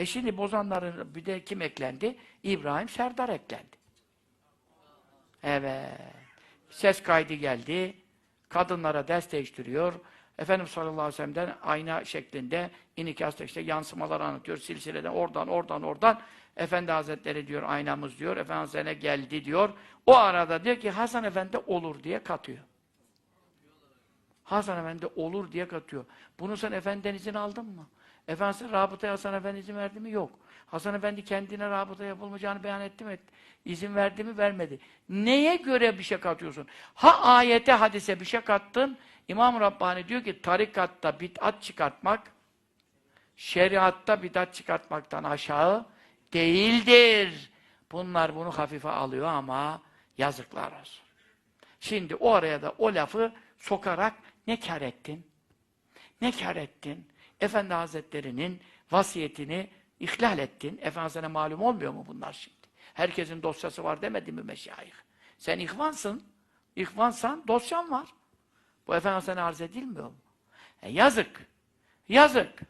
E şimdi bozanların bir de kim eklendi? İbrahim Serdar eklendi. Evet. Ses kaydı geldi. Kadınlara ders değiştiriyor. Efendimiz sallallahu aleyhi ve sellem'den ayna şeklinde inikasta işte yansımalar anlatıyor. Silsileden oradan oradan oradan. Efendi Hazretleri diyor aynamız diyor. Efendi Hazretleri geldi diyor. O arada diyor ki Hasan Efendi olur diye katıyor. Hasan Efendi olur diye katıyor. Bunu sen Efendiden izin aldın mı? Efendisi rabıtaya Hasan Efendi izin verdi mi? Yok. Hasan Efendi kendine rabıta yapılmayacağını beyan etti mi? İzin verdi mi? Vermedi. Neye göre bir şey katıyorsun? Ha ayete, hadise bir şey kattın. İmam Rabbani diyor ki tarikatta bid'at çıkartmak şeriatta bid'at çıkartmaktan aşağı değildir. Bunlar bunu hafife alıyor ama yazıklar olsun. Şimdi o araya da o lafı sokarak ne kar ettin? Ne kar ettin? Efendi Hazretleri'nin vasiyetini ihlal ettin. Efendimiz'e malum olmuyor mu bunlar şimdi? Herkesin dosyası var demedi mi meşayih? Sen ihvansın. İhvansan dosyan var. Bu Efendimiz'e arz edilmiyor mu? E yazık. Yazık.